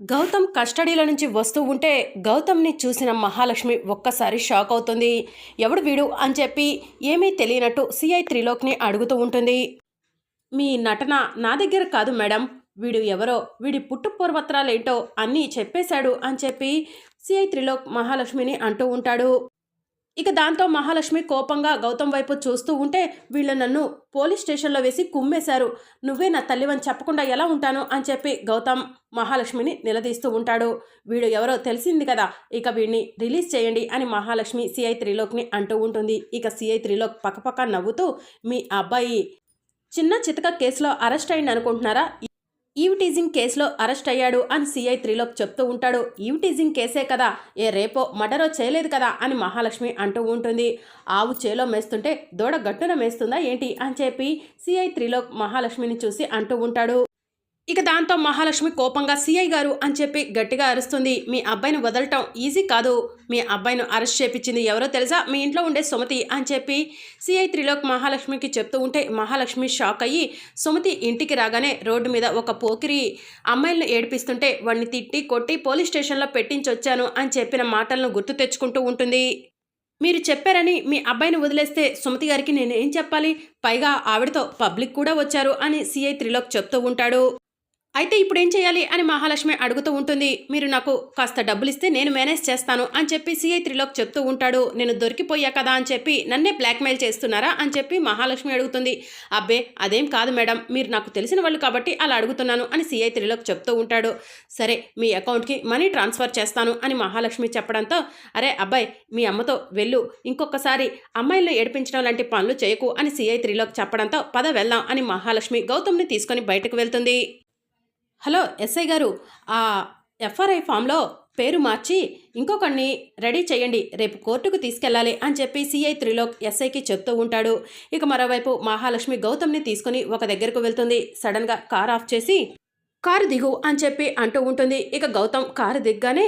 గౌతమ్ కస్టడీలో నుంచి వస్తూ ఉంటే గౌతమ్ని చూసిన మహాలక్ష్మి ఒక్కసారి షాక్ అవుతుంది. ఎవడు వీడు అని చెప్పి ఏమీ తెలియనట్టు సిఐ త్రిలోక్ని అడుగుతూ ఉంటుంది. మీ నటన నా దగ్గర కాదు మేడం. వీడు ఎవరో వీడి పుట్టు పూర్వత్రాలేంటో అన్నీ చెప్పేశాడు అని చెప్పి సిఐ త్రిలోక్ మహాలక్ష్మిని అంటూ ఉంటాడు. ఇక దాంతో మహాలక్ష్మి కోపంగా గౌతమ్ వైపు చూస్తూ ఉంటే వీళ్ళు నన్ను పోలీస్ స్టేషన్లో వేసి కుమ్మేశారు. నువ్వే నా తల్లివని చెప్పకుండా ఎలా ఉంటాను అని చెప్పి గౌతమ్ మహాలక్ష్మిని నిలదీస్తూ ఉంటాడు. వీడు ఎవరో తెలిసింది కదా ఇక వీడిని రిలీజ్ చేయండి అని మహాలక్ష్మి సిఐ త్రిలోక్ని అంటూ ఉంటుంది. ఇక సిఐ త్రిలోక్ పక్కపక్క నవ్వుతూ మీ అబ్బాయి చిన్న చితక కేసులో అరెస్ట్ అయింది అనుకుంటున్నారా ఈవిటీజింగ్ కేసులో అరెస్ట్ అయ్యాడు అని సిఐ త్రిలోక్ చెప్తూ ఉంటాడు. ఈవిటీజింగ్ కేసే కదా ఏ రేపో మర్డరో చేయలేదు కదా అని మహాలక్ష్మి అంటూ ఉంటుంది. ఆవు చేలో మేస్తుంటే దూడ గట్టున మేస్తుందా ఏంటి అని చెప్పి సిఐ త్రిలోక్ మహాలక్ష్మిని చూసి అంటూ ఉంటాడు. ఇక దాంతో మహాలక్ష్మి కోపంగా సిఐ గారు అని చెప్పి గట్టిగా అరుస్తుంది. మీ అబ్బాయిని వదలటం ఈజీ కాదు. మీ అబ్బాయిని అరెస్ట్ చేపించింది ఎవరో తెలుసా? మీ ఇంట్లో ఉండే సుమతి అని చెప్పి సిఐ త్రిలోక్ మహాలక్ష్మికి చెప్తూ ఉంటే మహాలక్ష్మి షాక్ అయ్యి సుమతి ఇంటికి రాగానే రోడ్డు మీద ఒక పోకిరి అమ్మాయిలను ఏడిపిస్తుంటే వాడిని తిట్టి కొట్టి పోలీస్ స్టేషన్లో పెట్టించొచ్చాను అని చెప్పిన మాటలను గుర్తు తెచ్చుకుంటూ ఉంటుంది. మీరు చెప్పారని మీ అబ్బాయిని వదిలేస్తే సుమతి గారికి నేను ఏం చెప్పాలి? పైగా ఆవిడతో పబ్లిక్ కూడా వచ్చారు అని సిఐ త్రిలోక్ చెప్తూ ఉంటాడు. అయితే ఇప్పుడు ఏం చేయాలి అని మహాలక్ష్మి అడుగుతూ ఉంటుంది. మీరు నాకు కాస్త డబ్బులు ఇస్తే నేను మేనేజ్ చేస్తాను అని చెప్పి సిఐ త్రిలోక్ చెప్తూ ఉంటాడు. నేను దొరికిపోయా కదా అని చెప్పి నన్నే బ్లాక్మెయిల్ చేస్తున్నారా అని చెప్పి మహాలక్ష్మి అడుగుతుంది. అబ్బే అదేం కాదు మేడం. మీరు నాకు తెలిసిన వాళ్ళు కాబట్టి అలా అడుగుతున్నాను అని సిఐ త్రిలోక్ చెప్తూ ఉంటాడు. సరే మీ అకౌంట్కి మనీ ట్రాన్స్ఫర్ చేస్తాను అని మహాలక్ష్మి చెప్పడంతో అరే అబ్బాయి మీ అమ్మతో వెళ్ళు. ఇంకొకసారి అమ్మాయిలను ఏడిపించడం లాంటి పనులు చేయకు అని సిఐ త్రిలోక్ చెప్పడంతో పద వెళ్దాం అని మహాలక్ష్మి గౌతమ్ని తీసుకొని బయటకు వెళ్తుంది. హలో ఎస్ఐ గారు. ఆ ఎఫ్ఆర్ఐ ఫామ్లో పేరు మార్చి ఇంకొకరిని రెడీ చేయండి. రేపు కోర్టుకు తీసుకెళ్ళాలి అని చెప్పి సిఐ త్రిలోక్ ఎస్ఐకి చెప్తూ ఉంటాడు. ఇక మరోవైపు మహాలక్ష్మి గౌతమ్ని తీసుకుని ఒక దగ్గరకు వెళ్తుంది. సడన్గా కార్ ఆఫ్ చేసి కారు దిగు అని చెప్పి అంటూ ఉంటుంది. ఇక గౌతమ్ కారు దిగ్గానే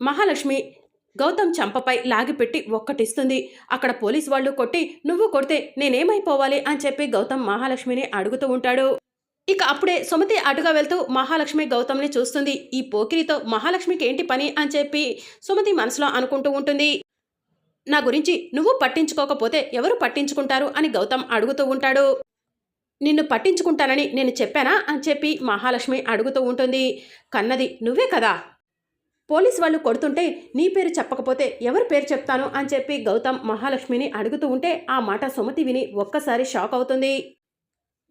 మహాలక్ష్మి గౌతమ్ చంపపై లాగిపెట్టి ఒక్కటిస్తుంది. అక్కడ పోలీస్ వాళ్ళు కొట్టి నువ్వు కొడితే నేనేమైపోవాలి? అని చెప్పి గౌతమ్ మహాలక్ష్మిని అడుగుతూ ఉంటాడు. ఇక అప్పుడే సుమతి అటుగా వెళ్తూ మహాలక్ష్మి గౌతమ్ని చూస్తుంది. ఈ పోకిరితో మహాలక్ష్మికి ఏంటి పని అని చెప్పి సుమతి మనసులో అనుకుంటూ ఉంటుంది. నా గురించి నువ్వు పట్టించుకోకపోతే ఎవరు పట్టించుకుంటారు అని గౌతమ్ అడుగుతూ ఉంటాడు. నిన్ను పట్టించుకుంటానని నేను చెప్పానా అని చెప్పి మహాలక్ష్మి అడుగుతూ ఉంటుంది. కన్నది నువ్వే కదా? పోలీస్ వాళ్ళు కొడుతుంటే నీ పేరు చెప్పకపోతే ఎవరి పేరు చెప్తాను? అని చెప్పి గౌతమ్ మహాలక్ష్మిని అడుగుతూ ఉంటే ఆ మాట సుమతి విని ఒక్కసారి షాక్ అవుతుంది.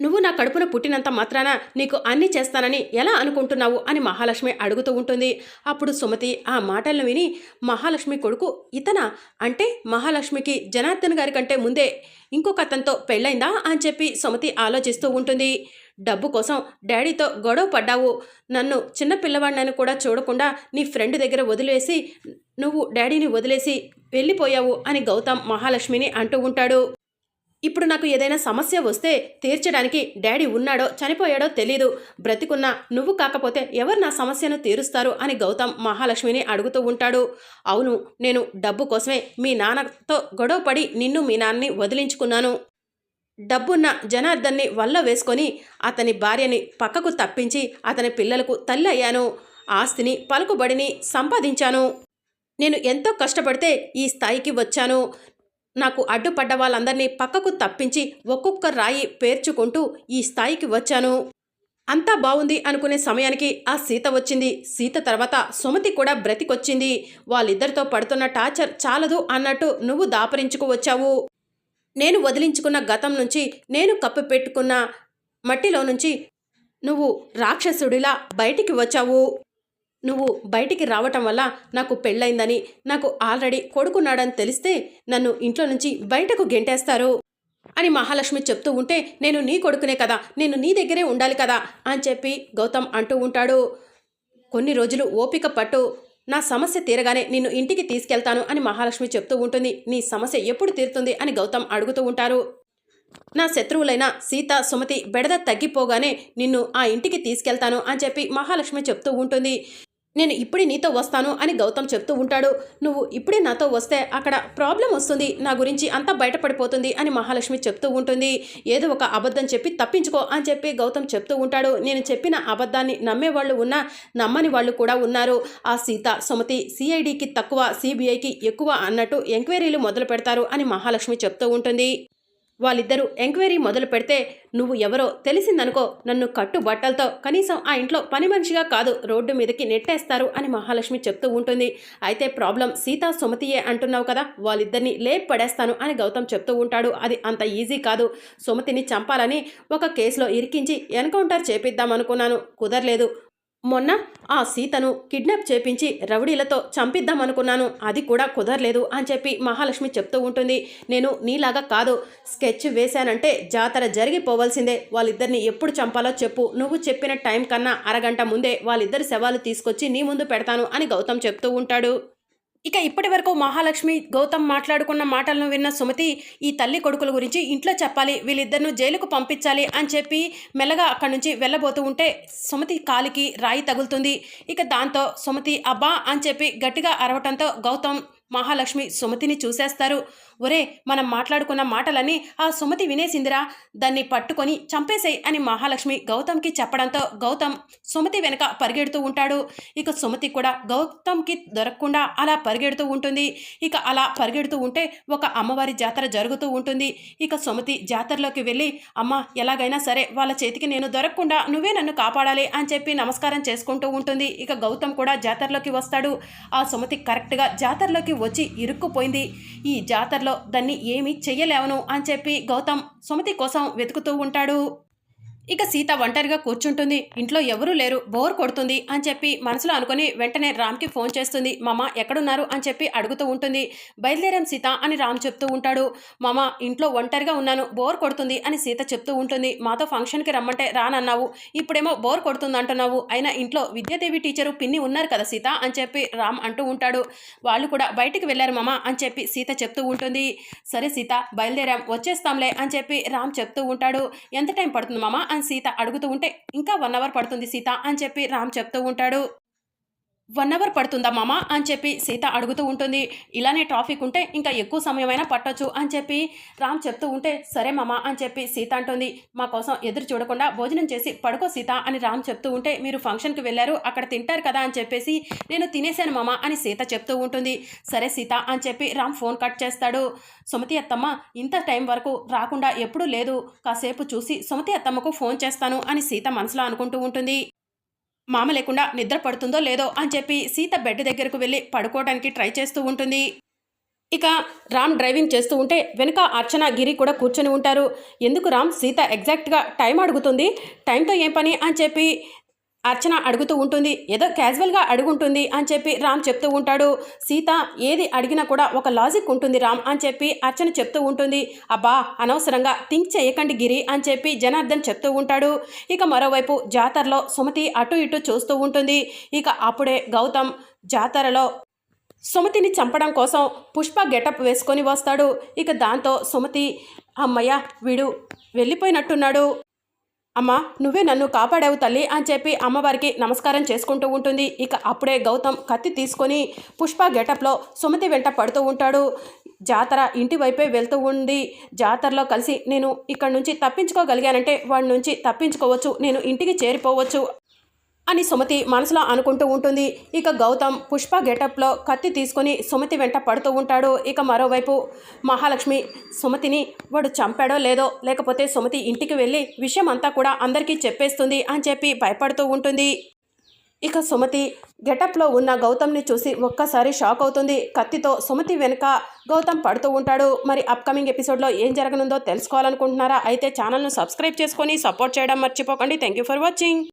నువ్వు నా కడుపున పుట్టినంత మాత్రాన నీకు అన్ని చేస్తానని ఎలా అనుకుంటున్నావు అని మహాలక్ష్మి అడుగుతూ ఉంటుంది. అప్పుడు సుమతి ఆ మాటలను విని మహాలక్ష్మి కొడుకు ఇతన అంటే మహాలక్ష్మికి జనార్దన్ గారి కంటే ముందే ఇంకొక అతనితో పెళ్ళైందా అని చెప్పి సుమతి ఆలోచిస్తూ ఉంటుంది. డబ్బు కోసం డాడీతో గొడవ పడ్డావు. నన్ను చిన్న పిల్లవాడినని కూడా చూడకుండా నీ ఫ్రెండ్ దగ్గర వదిలేసి నువ్వు డాడీని వదిలేసి వెళ్ళిపోయావు అని గౌతమ్ మహాలక్ష్మిని అంటూ ఉంటాడు. ఇప్పుడు నాకు ఏదైనా సమస్య వస్తే తీర్చడానికి డాడీ ఉన్నాడో చనిపోయాడో తెలీదు. బ్రతికున్నా నువ్వు కాకపోతే ఎవరు నా సమస్యను తీరుస్తారు అని గౌతమ్ మహాలక్ష్మిని అడుగుతూ ఉంటాడు. అవును నేను డబ్బు కోసమే మీ నాన్నతో గొడవపడి నిన్ను మీ నాన్నని వదిలించుకున్నాను. డబ్బున్న జనార్దన్ని వల్ల వేసుకొని అతని భార్యని పక్కకు తప్పించి అతని పిల్లలకు తల్లి అయ్యాను. ఆస్తిని పలుకుబడిని సంపాదించాను. నేను ఎంతో కష్టపడితే ఈ స్థాయికి వచ్చాను. నాకు అడ్డుపడ్డ వాళ్ళందరినీ పక్కకు తప్పించి ఒక్కొక్క రాయి పేర్చుకుంటూ ఈ స్థాయికి వచ్చాను. అంతా బాగుంది అనుకునే సమయానికి ఆ సీత వచ్చింది. సీత తర్వాత సుమతి కూడా బ్రతికొచ్చింది. వాళ్ళిద్దరితో పడుతున్న టార్చర్ చాలదు అన్నట్టు నువ్వు దాపరించుకు వచ్చావు. నేను వదిలించుకున్న గతం నుంచి నేను కప్పు పెట్టుకున్న మట్టిలో నుంచి నువ్వు రాక్షసుడిలా బయటికి వచ్చావు. నువ్వు బయటికి రావటం వల్ల నాకు పెళ్ళైందని నాకు ఆల్రెడీ కొడుకున్నాడని తెలిస్తే నన్ను ఇంట్లో నుంచి బయటకు గెంటేస్తారు అని మహాలక్ష్మి చెప్తూ ఉంటే నేను నీ కొడుకునే కదా నేను నీ దగ్గరే ఉండాలి కదా అని చెప్పి గౌతమ్ అంటూ ఉంటాడు. కొన్ని రోజులు ఓపిక పట్టు నా సమస్య తీరగానే నిన్ను ఇంటికి తీసుకెళ్తాను అని మహాలక్ష్మి చెప్తూ ఉంటుంది. నీ సమస్య ఎప్పుడు తీరుతుంది అని గౌతమ్ అడుగుతూ ఉంటారు. నా శత్రువులైన సీత సుమతి బెడద తగ్గిపోగానే నిన్ను ఆ ఇంటికి తీసుకెళ్తాను అని చెప్పి మహాలక్ష్మి చెప్తూ ఉంటుంది. నేను ఇప్పుడే నీతో వస్తాను అని గౌతమ్ చెప్తూ ఉంటాడు. నువ్వు ఇప్పుడే నాతో వస్తే అక్కడ ప్రాబ్లం వస్తుంది. నా గురించి అంతా బయటపడిపోతుంది అని మహాలక్ష్మి చెప్తూ ఉంటుంది. ఏదో ఒక అబద్ధం చెప్పి తప్పించుకో అని చెప్పి గౌతమ్ చెప్తూ ఉంటాడు. నేను చెప్పిన అబద్ధాన్ని నమ్మే వాళ్ళు ఉన్నా నమ్మని వాళ్ళు కూడా ఉన్నారు. ఆ సీత సుమతి సిఐడికి తక్కువ సిబిఐకి ఎక్కువ అన్నట్టు ఎంక్వైరీలు మొదలు పెడతారు అని మహాలక్ష్మి చెప్తూ ఉంటుంది. వాళ్ళిద్దరూ ఎంక్వైరీ మొదలు పెడితే నువ్వు ఎవరో తెలిసిందనుకో నన్ను కట్టు బట్టలతో కనీసం ఆ ఇంట్లో పని మనిషిగా కాదు రోడ్డు మీదకి నెట్టేస్తారు అని మహాలక్ష్మి చెప్తూ ఉంటుంది. అయితే ప్రాబ్లం సీతా సుమతియే అంటున్నావు కదా వాళ్ళిద్దరిని లేపు పడేస్తాను అని గౌతమ్ చెప్తూ ఉంటాడు. అది అంత ఈజీ కాదు. సుమతిని చంపాలని ఒక కేసులో ఇరికించి ఎన్కౌంటర్ చేపిద్దామనుకున్నాను. కుదరలేదు. మొన్న ఆ సీతను కిడ్నాప్ చేపించి రౌడీలతో చంపిద్దామనుకున్నాను. అది కూడా కుదరలేదు అని చెప్పి మహాలక్ష్మి చెప్తూ ఉంటుంది. నేను నీలాగా కాదు. స్కెచ్ వేశానంటే జాతర జరిగిపోవాల్సిందే. వాళ్ళిద్దరిని ఎప్పుడు చంపాలో చెప్పు. నువ్వు చెప్పిన టైం కన్నా అరగంట ముందే వాళ్ళిద్దరి శవాలు తీసుకొచ్చి నీ ముందు పెడతాను అని గౌతమ్ చెప్తూ ఉంటాడు. ఇక ఇప్పటి వరకు మహాలక్ష్మి గౌతమ్ మాట్లాడుకున్న మాటలను విన్న సుమతి ఈ తల్లి కొడుకుల గురించి ఇంట్లో చెప్పాలి వీళ్ళిద్దరిను జైలుకు పంపించాలి అని చెప్పి మెల్లగా అక్కడి నుంచి వెళ్ళబోతూ ఉంటే సుమతి కాలికి రాయి తగులుతుంది. ఇక దాంతో సుమతి అబ్బా అని చెప్పి గట్టిగా అరవటంతో గౌతమ్ మహాలక్ష్మి సుమతిని చూసేస్తారు. ఒరే మనం మాట్లాడుకున్న మాటలని ఆ సుమతి వినేసిందిరా. దాన్ని పట్టుకొని చంపేసేయ్ అని మహాలక్ష్మి గౌతమ్కి చెప్పడంతో గౌతమ్ సుమతి వెనక పరిగెడుతూ ఉంటాడు. ఇక సుమతి కూడా గౌతమ్కి దొరకకుండా అలా పరిగెడుతూ ఉంటుంది. ఇక అలా పరిగెడుతూ ఉంటే ఒక అమ్మవారి జాతర జరుగుతూ ఉంటుంది. ఇక సుమతి జాతరలోకి వెళ్ళి అమ్మ ఎలాగైనా సరే వాళ్ళ చేతికి నేను దొరకకుండా నువ్వే నన్ను కాపాడాలి అని చెప్పి నమస్కారం చేసుకుంటూ ఉంటుంది. ఇక గౌతమ్ కూడా జాతరలోకి వస్తాడు. ఆ సుమతి కరెక్ట్గా జాతరలోకి వచ్చి ఇరుక్కుపోయింది. ఈ జాతరలో దాన్ని ఏమీ చెయ్యలేవను అని చెప్పి గౌతమ్ సుమతి కోసం వెతుకుతూ ఉంటాడు. ఇక సీత ఒంటరిగా కూర్చుంటుంది. ఇంట్లో ఎవరూ లేరు. బోర్ కొడుతుంది అని చెప్పి మనసులో అనుకుని వెంటనే రామ్కి ఫోన్ చేస్తుంది. మామ ఎక్కడున్నారు? అని చెప్పి అడుగుతూ ఉంటుంది. బయలుదేరాం సీత అని రామ్ చెప్తూ ఉంటాడు. మామ ఇంట్లో ఒంటరిగా ఉన్నాను. బోర్ కొడుతుంది అని సీత చెప్తూ ఉంటుంది. మాతో ఫంక్షన్కి రమ్మంటే రానన్నావు. ఇప్పుడేమో బోర్ కొడుతుంది అంటున్నావు అయినా ఇంట్లో విద్యాదేవి టీచరు పిన్ని ఉన్నారు కదా సీత అని చెప్పి రామ్ అంటూ ఉంటాడు. వాళ్ళు కూడా బయటికి వెళ్ళారు మామ అని చెప్పి సీత చెప్తూ ఉంటుంది. సరే సీత బయలుదేరాం. వచ్చేస్తాంలే అని చెప్పి రామ్ చెప్తూ ఉంటాడు. ఎంత టైం పడుతుంది మామ? అని సీత అడుగుతూ ఉంటే ఇంకా వన్ అవర్ పడుతుంది సీత అని చెప్పి రామ్ చెప్తూ ఉంటాడు. వన్ అవర్ పడుతుందా మామ అని చెప్పి సీత అడుగుతూ ఉంటుంది. ఇలానే ట్రాఫిక్ ఉంటే ఇంకా ఎక్కువ సమయమైనా పట్టొచ్చు అని చెప్పి రామ్ చెప్తూ ఉంటే సరే మామ అని చెప్పి సీత అంటుంది. మా కోసం ఎదురు చూడకుండా భోజనం చేసి పడుకో సీత అని రామ్ చెప్తూ ఉంటే మీరు ఫంక్షన్కి వెళ్ళారు అక్కడ తింటారు కదా అని చెప్పేసి నేను తినేశాను మామ అని సీత చెప్తూ ఉంటుంది. సరే సీత అని చెప్పి రామ్ ఫోన్ కట్ చేస్తాడు. సుమతి అత్తమ్మ ఇంత టైం వరకు రాకుండా ఎప్పుడూ లేదు. కాసేపు చూసి సుమతి అత్తమ్మకు ఫోన్ చేస్తాను అని సీత మనసులో అనుకుంటూ ఉంటుంది. మామ లేకుండా నిద్ర పడుతుందో లేదో అని చెప్పి సీత బెడ్ దగ్గరకు వెళ్ళి పడుకోవడానికి ట్రై చేస్తూ ఉంటుంది. ఇక రామ్ డ్రైవింగ్ చేస్తూ ఉంటే వెనుక అర్చన గిరి కూడా కూర్చొని ఉంటారు. ఎందుకు రామ్? సీత ఎగ్జాక్ట్గా టైం అడుగుతుంది. టైంతో ఏం పని? అని చెప్పి అర్చన అడుగుతూ ఉంటుంది. ఏదో క్యాజువల్గా అడుగుంటుంది అని చెప్పి రామ్ చెప్తూ ఉంటాడు. సీత ఏది అడిగినా కూడా ఒక లాజిక్ ఉంటుంది రామ్ అని చెప్పి అర్చన చెప్తూ ఉంటుంది. అబ్బా అనవసరంగా థింక్ చేయకండి గిరి అని చెప్పి జనార్దన్ చెప్తూ ఉంటాడు. ఇక మరోవైపు జాతరలో సుమతి అటు ఇటు చూస్తూ ఉంటుంది. ఇక అప్పుడే గౌతమ్ జాతరలో సుమతిని చంపడం కోసం పుష్ప గెటప్ వేసుకొని వస్తాడు. ఇక దాంతో సుమతి అమ్మయ్య వీడు వెళ్ళిపోయినట్టున్నాడు. అమ్మ నువ్వే నన్ను కాపాడావు తల్లి అని చెప్పి అమ్మవారికి నమస్కారం చేసుకుంటూ ఉంటుంది. ఇక అప్పుడే గౌతమ్ కత్తి తీసుకొని పుష్ప గెటప్లో సుమతి వెంట పడుతూ ఉంటాడు. జాతర ఇంటి వైపే వెళ్తూ ఉండి జాతరలో కలిసి నేను ఇక్కడ నుంచి తప్పించుకోగలిగానంటే వాడి నుంచి తప్పించుకోవచ్చు. నేను ఇంటికి చేరిపోవచ్చు. అని సుమతి మనసులో అనుకుంటూ ఉంటుంది. ఇక గౌతమ్ పుష్ప గెటప్లో కత్తి తీసుకొని సుమతి వెంట పడుతూ ఉంటాడు. ఇక మరోవైపు మహాలక్ష్మి సుమతిని వాడు చంపాడో లేదో లేకపోతే సుమతి ఇంటికి వెళ్ళి విషయం అంతా కూడా అందరికీ చెప్పేస్తుంది అని చెప్పి భయపడుతూ ఉంటుంది. ఇక సుమతి గెటప్లో ఉన్న గౌతమ్ని చూసి ఒక్కసారి షాక్ అవుతుంది. కత్తితో సుమతి వెనుక గౌతమ్ పడుతూ ఉంటాడు. మరి అప్కమింగ్ ఎపిసోడ్లో ఏం జరగనుందో తెలుసుకోవాలనుకుంటున్నారా? అయితే ఛానల్ను సబ్స్క్రైబ్ చేసుకొని సపోర్ట్ చేయడం మర్చిపోకండి. Thank you for watching.